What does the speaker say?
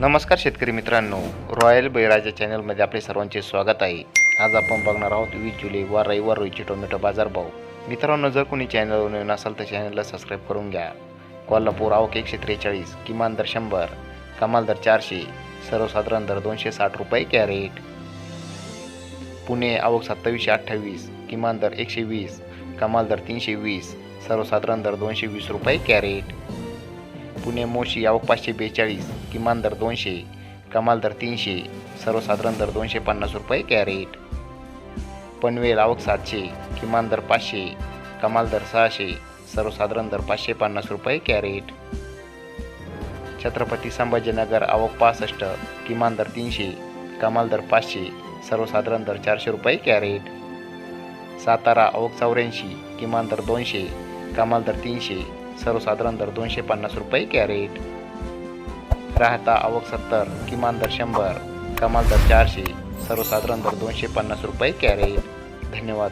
नमस्कार शेतकरी मित्रांनो. रॉयल बैराजा चॅनलमध्ये आपले सर्वांचे स्वागत आहे. आज आपण बघणार आहोत वीस जुलै व रविवार रोजीचे टोमॅटो बाजारभाव. मित्रांनो जर कोणी चॅनलवर नवीन असाल तर चॅनलला सबस्क्राईब करून घ्या. कोल्हापूर आवक एकशे त्रेचाळीस किमान दर शंभर कमाल दर चारशे सर्वसाधारण दर दोनशे साठ रुपये कॅरेट. पुणे आवक सत्तावीसशे अठ्ठावीस किमान दर एकशे वीस कमाल दर तीनशे वीस सर्वसाधारण दर दोनशे वीस रुपये कॅरेट. पुणे मोशी आवक पाचशे बेचाळीस किमान दर दोनशे कमाल दर तीनशे सर्वसाधारण दर दोनशे पन्नास रुपये कॅरेट. पनवेल आवक सातशे किमान दर पाचशे कमाल दर सहाशे सर्वसाधारण दर पाचशे पन्नास रुपये कॅरेट. छत्रपती संभाजीनगर आवक पासष्ट किमान दर तीनशे कमाल दर पाचशे सर्वसाधारण दर चारशे रुपये कॅरेट. सातारा आवक चौऱ्याऐंशी किमान दर दोनशे कमाल दर तीनशे सर्वसाधारण दर दोनशे पन्नास रुपये कॅरेट. राहता आवक सत्तर किमान दर शंभर कमाल दर चारशे सर्वसाधारण दर दोनशे पन्नास रुपये कॅरेट. धन्यवाद.